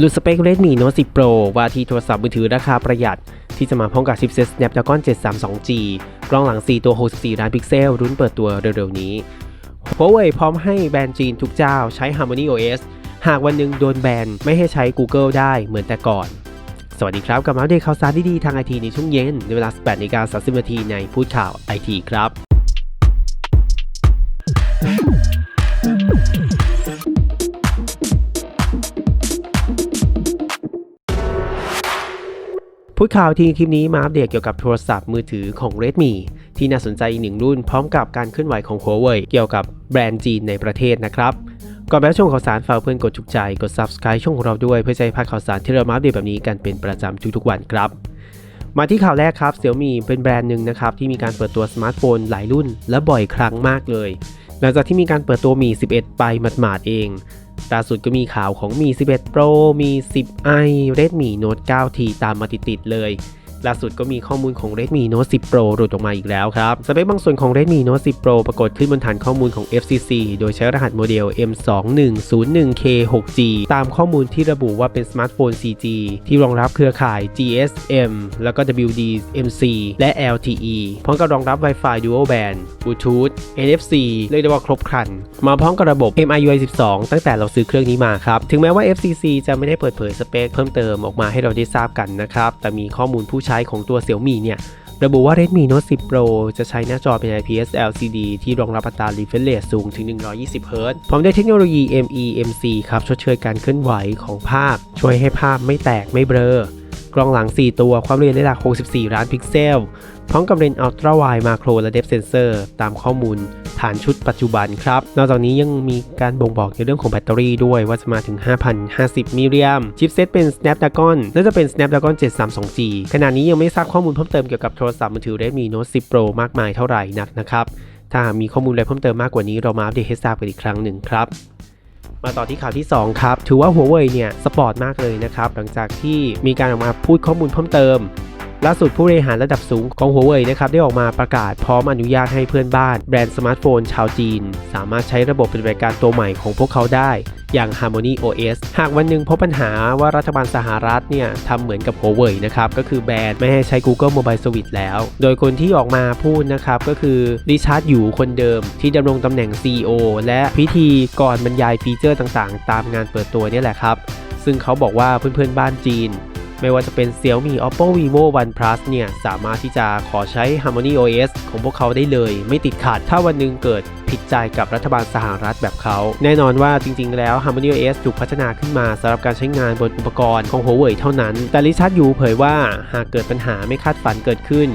หลุดสเปค Redmi Note 10 Pro ว่าที่โทรศัพท์มือถือราคาประหยัด ที่จะมาพร้อมกับชิปเซ็ต Snapdragon 732G กล้องหลัง 4 ตัว 64 ล้านพิกเซล รุ่นเปิดตัวเร็วๆนี้ Huawei พร้อมให้แบรนด์จีนทุกเจ้าใช้ Harmony OS หากวันหนึ่งโดนแบนไม่ให้ใช้ Google ได้เหมือนแต่ก่อน สวัสดีครับ กับมาอัปเดตข่าวสารดีๆทางไอทีในช่วงเย็นในเวลา 18นาฬิกา30นาทีในพูดข่าวไอทีครับ พูดข่าวทีคลิปนี้มาอัปเดตเกี่ยวกับโทรศัพท์มือถือของ Redmi ที่น่าสนใจอีกหนึ่งรุ่นพร้อมกับการเคลื่อนไหวของ Huawei เกี่ยวกับแบรนด์จีนในประเทศนะครับ ก่อนไปรับชมข่าวสารฝากเพื่อนกดถูกใจ กด Subscribe ช่องของเราด้วยเพื่อจะให้พลาดข่าวสารที่เรามาอัปเดตแบบนี้กันเป็นประจำทุกๆวันครับ มาที่ข่าวแรกครับ Xiaomi เป็นแบรนด์หนึ่งนะครับที่มีการเปิดตัวสมาร์ทโฟนหลายรุ่นและบ่อยครั้งมากเลย หลังจากที่มีการเปิดตัวมี11 ไปหมาดๆเองล่าสุดก็มีข่าวของมี11 Pro มี 10i Redmi Note 9T ตามมาติดๆเลย ล่าสุดก็มีข้อมูลของ Redmi Note 10 Pro หลุดออกมาอีกแล้วครับ สเปคบางส่วนของ Redmi Note 10 Pro ปรากฏขึ้นบนฐานข้อมูลของ FCC โดยใช้รหัสโมเดล M2101K6G ตามข้อมูลที่ระบุว่าเป็นสมาร์ทโฟน 4G ที่รองรับเครือข่าย GSM แล้วก็ WD-MC และ LTE พร้อมกับรองรับ Wi-Fi Dual Band Bluetooth NFC เรียกได้ว่าครบครัน มาพร้อมกับระบบ MIUI 12 ตั้งแต่เราซื้อเครื่องนี้มาครับ ถึงแม้ว่า FCC จะไม่ได้เปิดเผยสเปคเพิ่มเติมออกมาให้เราได้ทราบกันนะครับ แต่มีข้อมูลผู้ใช้ของตัว Xiaomi เนี่ยระบุว่า Redmi Note 10 Pro จะใช้หน้าจอเป็น IPS LCD ที่รองรับอัตรา refresh rate สูงถึง 120 Hz พร้อมด้วยเทคโนโลยี MEMC ครับชดเชยการเคลื่อนไหวของภาพ ช่วยให้ภาพไม่แตกไม่เบลอกล้องหลัง 4 ตัวความละเอียดระดับ64 ล้านพิกเซล พร้อมกับเลนส์ Ultra Wide Macro และ Depth Sensor ตามข้อมูล ฐานชุดปัจจุบันครับ นอกจากนี้ยังมีการบ่งบอกในเรื่องของแบตเตอรี่ด้วยว่าจะมาถึง 5,050 มิลลิแอมชิปเซตเป็น Snapdragon น่าจะเป็น Snapdragon 732G ขณะนี้ยังไม่ทราบข้อมูลเพิ่มเติมเกี่ยวกับโทรศัพท์มือถือ Redmi Note 10 Pro มากมายเท่าไหร่นักนะครับ ถ้ามีข้อมูลอะไรเพิ่มเติมมากกว่านี้เรามาอัปเดตให้ทราบกันอีกครั้งหนึ่งครับมาต่อที่ข่าวที่ 2 ครับ ถือว่า Huawei เนี่ย สปอร์ตมากเลยนะครับ หลังจากที่มีการออกมาพูดข้อมูลเพิ่มเติม ล่าสุดผู้บริหารระดับสูงของ Huawei นะครับได้ออกมาประกาศพร้อมอนุญาตให้เพื่อนบ้านแบรนด์สมาร์ทโฟนชาวจีน สามารถใช้ระบบปฏิบัติการตัวใหม่ของพวกเขาได้ อย่าง Harmony OS หากวันหนึ่งพบปัญหาว่ารัฐบาลสหรัฐเนี่ยทำเหมือนกับ Huawei นะครับก็คือแบนไม่ให้ใช้ Google Mobile Service แล้ว โดยคนที่ออกมาพูดนะครับก็คือริชาร์ดอยู่คนเดิมที่ดำรงตำแหน่ง CEO และพิธีก่อนบรรยายฟีเจอร์ต่างๆ ตามงานเปิดตัวนี่แหละครับซึ่งเขาบอกว่าเพื่อนๆบ้านจีน ไม่ว่าจะเป็น Xiaomi Oppo Vivo OnePlus เนี่ย สามารถที่จะขอใช้ Harmony OS ของพวกเขาได้เลย ไม่ติดขัด ถ้าวันหนึงเกิดผิดใจกับรัฐบาลสหรัฐแบบเขา แน่นอนว่าจริง ๆ แล้ว Harmony OS ถูกพัฒนาขึ้นมาสำหรับการใช้งานบนอุปกรณ์ของ Huawei เท่านั้น แต่ริชาร์ดยูเผยว่าหากเกิดปัญหาไม่คาดฝันเกิดขึ้น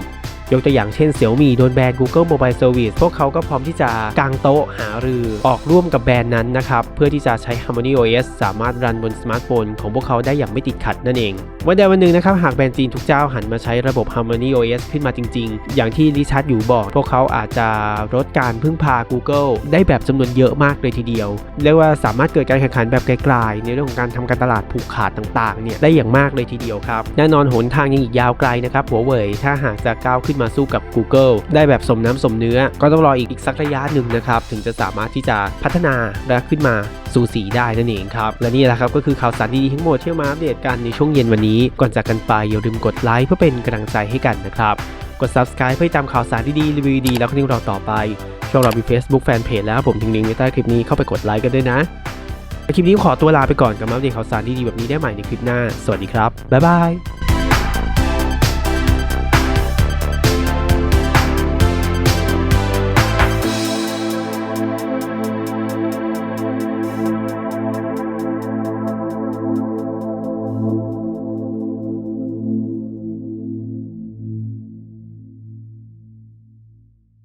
ยกตัวอย่างเช่น Xiaomi โดนแบน Google Mobile Service พวกเขาก็พร้อมที่จะกางโต๊ะหารือออกร่วมกับแบรนด์นั้นนะครับเพื่อที่จะใช้ Harmony OS สามารถรันบนสมาร์ทโฟนของพวกเขาได้อย่างไม่ติดขัดนั่นเองวันใดวันหนึ่งนะครับหากแบรนด์จีนทุกเจ้าหันมาใช้ระบบ Harmony OS ขึ้นมาจริง ๆ อย่างที่ริชาร์ดอยู่บอก พวกเขาอาจจะลดการพึ่งพา Google ได้แบบจำนวนเยอะมากเลยทีเดียวเรียกว่าสามารถเกิดการแข่งขันแบบไกลๆในเรื่องของการทำการตลาดผูกขาดต่างๆเนี่ยได้อย่างมากเลยทีเดียวครับแน่นอนหนทางยังอีกยาวไกลนะครับหัวเว่ยถ้าหากจะก้าวขึ้นมามาสู้กับ Google ได้แบบสมน้ำสมเนื้อ ก็ต้องรออีกอีกสักระยะหนึ่งนะครับ ถึงจะสามารถที่จะพัฒนาและขึ้นมาสู่สีได้นั่นเองครับ และนี่แหละครับก็คือข่าวสารดีๆทั้งหมดที่มาอัปเดตกันในช่วงเย็นวันนี้ ก่อนจากกันไปอย่าลืมกดไลค์เพื่อเป็นกำลังใจให้กันนะครับกด subscribe เพื่อตามข่าวสารดีๆรีวิวดีแล้วก็นิ่งเราต่อไป ช่องเรามี Facebook Fanpage แล้วผมทิ้งลิงก์ไว้ใต้คลิปนี้เข้าไปกดไลค์กันด้วยนะ คลิปนี้ขอตัวลาไปก่อนกับมาอัปเดตข่าวสารดีๆแบบนี้ได้ใหม่ในคลิปหน้า สวัสดีครับ บ๊ายบาย